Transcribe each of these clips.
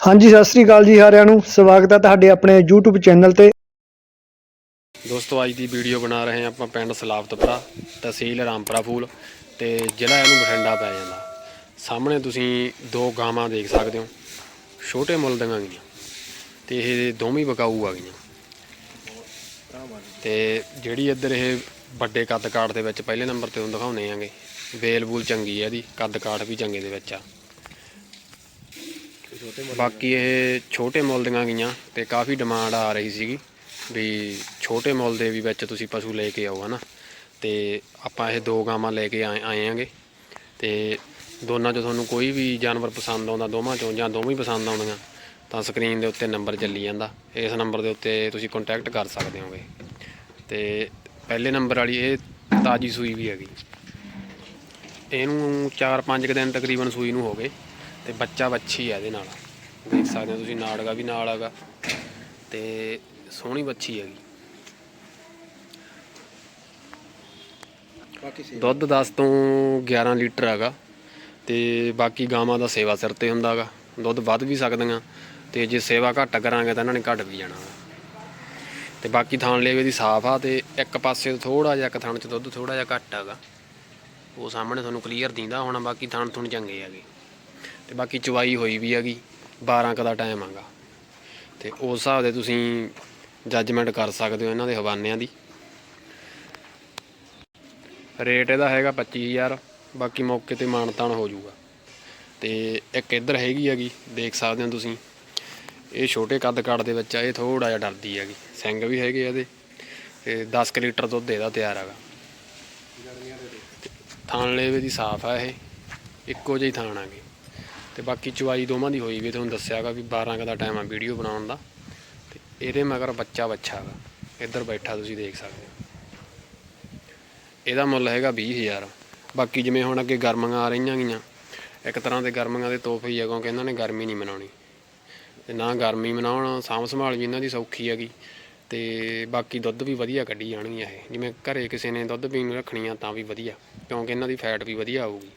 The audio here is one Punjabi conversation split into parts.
ਹਾਂਜੀ, ਸਤਿ ਸ੍ਰੀ ਅਕਾਲ ਜੀ ਸਾਰਿਆਂ ਨੂੰ। ਸਵਾਗਤ ਹੈ ਤੁਹਾਡੇ ਆਪਣੇ YouTube ਚੈਨਲ ਤੇ। ਦੋਸਤੋ, ਅੱਜ ਦੀ ਵੀਡੀਓ ਬਣਾ ਰਹੇ ਹਾਂ ਆਪਾਂ ਪਿੰਡ ਸਲਾਬਤਪੁਰਾ, ਤਹਿਸੀਲ ਰਾਮਪੁਰਾ ਫੂਲ ਤੇ ਜ਼ਿਲ੍ਹਾ ਇਹਨੂੰ ਬਠਿੰਡਾ ਪੈ ਜਾਂਦਾ। ਸਾਹਮਣੇ ਤੁਸੀਂ ਦੋ ਗਾਵਾਂ ਦੇਖ ਸਕਦੇ ਹੋ, ਛੋਟੇ ਮੁੱਲ ਦੀਆਂ ਗਈਆਂ ਤੇ ਇਹ ਦੋਵੇਂ ਬਕਾਊ ਆ ਗਈਆਂ। ਤੇ ਜਿਹੜੀ ਇੱਧਰ ਇਹ ਵੱਡੇ ਕੱਦ ਕਾਠ ਦੇ ਵਿੱਚ ਪਹਿਲੇ ਨੰਬਰ ਤੇ ਤੁਹਾਨੂੰ ਦਿਖਾਉਣੇ ਆਂਗੇ, ਵੇਲ ਬੂਲ ਚੰਗੀ ਹੈ ਇਹਦੀ, ਕੱਦ ਕਾਠ ਵੀ ਚੰਗੇ ਦੇ ਵਿੱਚ ਆ। ਬਾਕੀ ਇਹ ਛੋਟੇ ਮੁੱਲ ਦੀਆਂ ਗਈਆਂ ਤੇ ਕਾਫੀ ਡਿਮਾਂਡ ਆ ਰਹੀ ਸੀਗੀ ਵੀ ਛੋਟੇ ਮੁੱਲ ਦੇ ਵੀ ਵਿੱਚ ਤੁਸੀਂ ਪਸ਼ੂ ਲੈ ਕੇ ਆਓ, ਹਨਾ? ਤੇ ਆਪਾਂ ਇਹ ਦੋ ਗਾਵਾਂ ਲੈ ਕੇ ਆਏ ਆਏ ਆਂਗੇ ਤੇ ਦੋਨਾਂ 'ਚੋਂ ਤੁਹਾਨੂੰ ਕੋਈ ਵੀ ਜਾਨਵਰ ਪਸੰਦ ਆਉਂਦਾ, ਦੋਵਾਂ 'ਚੋਂ ਜਾਂ ਦੋਵੇਂ ਹੀ ਪਸੰਦ ਆਉਂਦੀਆਂ ਤਾਂ ਸਕਰੀਨ ਦੇ ਉੱਤੇ ਨੰਬਰ ਚੱਲੀ ਜਾਂਦਾ। ਇਸ ਨੰਬਰ ਦੇ ਉੱਤੇ ਤੁਸੀਂ ਕੰਟੈਕਟ ਕਰ ਸਕਦੇ ਹੋਗੇ। ਤੇ ਪਹਿਲੇ ਨੰਬਰ ਵਾਲੀ ਇਹ ਤਾਜੀ ਸੂਈ ਵੀ ਹੈਗੀ। ਇਹਨੂੰ 4-5 ਦਿਨ ਤਕਰੀਬਨ ਸੂਈ ਨੂੰ ਹੋ ਗਏ। ਤੇ ਬੱਚਾ ਵੱਛੀ ਹੈ ਇਹਦੇ ਨਾਲ। ਦੇਖ ਸਕਦੇ ਹੋ ਤੁਸੀਂ ਨਾੜਗਾ ਵੀ ਨਾਲ ਹੈਗਾ ਤੇ ਸੋਹਣੀ ਬੱਚੀ ਹੈਗੀ। ਦੁੱਧ 10 ਤੋਂ 11 ਲੀਟਰ ਹੈਗਾ ਤੇ ਬਾਕੀ ਗਾਵਾਂ ਦਾ ਸੇਵਾ ਸਿਰ ਤੇ ਹੁੰਦਾਗਾ ਦੁੱਧ ਵੱਧ ਵੀ ਸਕਦੀਆਂ ਤੇ ਜੇ ਸੇਵਾ ਘੱਟ ਕਰਾਂਗੇ ਤਾਂ ਇਹਨਾਂ ਨੇ ਘੱਟ ਵੀ ਜਾਣਾ। ਤੇ ਬਾਕੀ ਥਾਣ ਲੇਵੇ ਦੀ ਸਾਫ਼ ਆ ਤੇ ਇੱਕ ਪਾਸੇ ਥੋੜਾ ਜਿਹਾ ਇੱਕ ਥਣ ਚ ਦੁੱਧ ਥੋੜਾ ਜਿਹਾ ਘੱਟ ਹੈਗਾ। ਉਹ ਸਾਹਮਣੇ ਤੁਹਾਨੂੰ ਕਲੀਅਰ ਦਿੰਦਾ ਹੋਣਾ ਬਾਕੀ ਥਣ ਥੁਣ ਚੰਗੇ ਹੈਗੇ। ਤੇ ਬਾਕੀ ਚਵਾਈ ਹੋਈ ਵੀ ਹੈਗੀ 12 ਕ ਦਾ ਟਾਈਮ ਹੈਗਾ। ਤੇ ਉਸ ਹਿਸਾਬ ਦੇ ਤੁਸੀਂ ਜੱਜਮੈਂਟ ਕਰ ਸਕਦੇ ਹੋ ਇਹਨਾਂ ਦੇ ਹਵਾਨਿਆਂ ਦੀ। ਰੇਟ ਇਹਦਾ ਹੈਗਾ 25000 ਬਾਕੀ ਮੌਕੇ ਤੇ ਮਾਨਤਾਨ ਹੋ ਜਾਊਗਾ। ਤੇ ਇੱਕ ਇੱਧਰ ਹੈਗੀ ਹੈਗੀ, ਦੇਖ ਸਕਦੇ ਹੋ ਤੁਸੀਂ, ਇਹ ਛੋਟੇ ਕੱਦ ਕਾਠ ਦੇ ਵਿੱਚ ਆ, ਇਹ ਥੋੜਾ ਜਿਹਾ ਡਰਦੀ ਹੈਗੀ, ਸਿੰਘ ਵੀ ਹੈਗੇ ਆ ਇਹਦੇ, ਤੇ 10 ਕੁ ਲੀਟਰ ਦੁੱਧ ਇਹਦਾ ਤਿਆਰ ਹੈਗਾ। ਥਾਣ ਲੇਵੇ ਦੀ ਸਾਫ਼ ਆ ਇਹ, ਇੱਕੋ ਜਿਹੀ ਥਾਣ ਆਗੇ ਤੇ ਬਾਕੀ ਚਵਾਈ ਦੋਵਾਂ ਦੀ ਹੋਈ ਵੀ ਤੁਹਾਨੂੰ ਦੱਸਿਆਗਾ ਵੀ 12 ਕ ਦਾ ਟਾਈਮ ਆ ਵੀਡੀਓ ਬਣਾਉਣ ਦਾ। ਤੇ ਇਹਦੇ ਮਗਰ ਬੱਚਾ ਬੱਚਾ ਹੈਗਾ। ਇੱਧਰ ਬੈਠਾ ਤੁਸੀਂ ਦੇਖ ਸਕਦੇ ਹੋ। ਇਹਦਾ ਮੁੱਲ ਹੈਗਾ 20000 ਬਾਕੀ ਜਿਵੇਂ ਹੁਣ ਅੱਗੇ ਗਰਮੀਆਂ ਆ ਰਹੀਆਂ ਗੀਆਂ, ਇੱਕ ਤਰ੍ਹਾਂ ਦੇ ਗਰਮੀਆਂ ਦੇ ਤੋਹਫੇ ਹੀ ਆ, ਕਿਉਂਕਿ ਇਹਨਾਂ ਨੇ ਗਰਮੀ ਨਹੀਂ ਮਨਾਉਣੀ। ਤੇ ਨਾ ਗਰਮੀ ਮਨਾਉਣ, ਸਾਂਭ ਸੰਭਾਲ ਵੀ ਇਹਨਾਂ ਦੀ ਸੌਖੀ ਹੈਗੀ। ਤੇ ਬਾਕੀ ਦੁੱਧ ਵੀ ਵਧੀਆ ਕੱਢੀ ਜਾਣਗੀਆਂ ਇਹ। ਜਿਵੇਂ ਘਰੇ ਕਿਸੇ ਨੇ ਦੁੱਧ ਪੀਣ ਨੂੰ ਰੱਖਣੀਆਂ ਤਾਂ ਵੀ ਵਧੀਆ, ਕਿਉਂਕਿ ਇਹਨਾਂ ਦੀ ਫੈਟ ਵੀ ਵਧੀਆ ਆਊਗੀ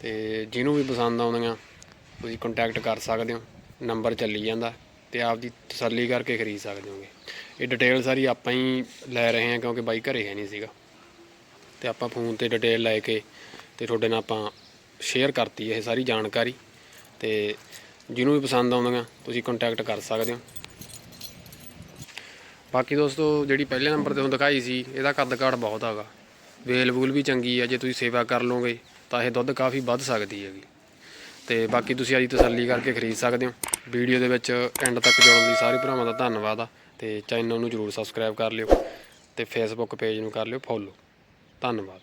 ਤੇ ਜਿਹਨੂੰ ਵੀ ਪਸੰਦ ਆਉਂਦੀਆਂ, ਤੁਸੀਂ ਕੰਟੈਕਟ ਕਰ ਸਕਦੇ ਹੋ ਨੰਬਰ ਚੱਲੀ ਜਾਂਦਾ ਤੇ ਆਪਦੀ ਤਸੱਲੀ ਕਰਕੇ ਖਰੀਦ ਸਕਦੇ ਹੋਗੇ। ਇਹ ਡਿਟੇਲ ਸਾਰੀ ਆਪਾਂ ਹੀ ਲੈ ਰਹੇ ਹਾਂ ਕਿਉਂਕਿ ਬਾਈ ਘਰੇ ਹੈ ਨਹੀਂ ਸੀਗਾ। ਤੇ ਆਪਾਂ ਫੋਨ ਤੇ ਡਿਟੇਲ ਲੈ ਕੇ ਤੇ ਤੁਹਾਡੇ ਨਾਲ ਆਪਾਂ ਸ਼ੇਅਰ ਕਰਤੀ ਇਹ ਸਾਰੀ ਜਾਣਕਾਰੀ। ਤੇ ਜਿਹਨੂੰ ਵੀ ਪਸੰਦ ਆਉਂਦੀਆਂ, ਤੁਸੀਂ ਕੰਟੈਕਟ ਕਰ ਸਕਦੇ ਹੋ। ਬਾਕੀ ਦੋਸਤੋ, ਜਿਹੜੀ ਪਹਿਲੇ ਨੰਬਰ ਤੇ ਹੁਣ ਦਿਖਾਈ ਸੀ, ਇਹਦਾ ਕੱਦ ਕਾਠ ਬਹੁਤ ਹੈਗਾ। ਵੇਲ ਵੂਲ ਵੀ ਚੰਗੀ ਆ, ਜੇ ਤੁਸੀਂ ਸੇਵਾ ਕਰ ਲਓਗੇ ਤਾਂ ਇਹ ਦੁੱਧ ਕਾਫੀ ਵੱਧ ਸਕਦੀ ਹੈਗੀ। ਤੇ ਬਾਕੀ ਤੁਸੀਂ ਅੱਜ ਤਸੱਲੀ ਕਰਕੇ ਖਰੀਦ ਸਕਦੇ ਹੋ। ਵੀਡੀਓ ਦੇ ਵਿੱਚ ਐਂਡ ਤੱਕ ਜੁੜਨ ਲਈ ਸਾਰੇ ਭਰਾਵਾਂ ਦਾ ਧੰਨਵਾਦ ਆ। ਤੇ ਚੈਨਲ ਨੂੰ ਜਰੂਰ ਸਬਸਕ੍ਰਾਈਬ ਕਰ ਲਿਓ। ਤੇ ਫੇਸਬੁੱਕ ਪੇਜ ਨੂੰ ਕਰ ਲਿਓ। ਫੋਲੋ ਧੰਨਵਾਦ।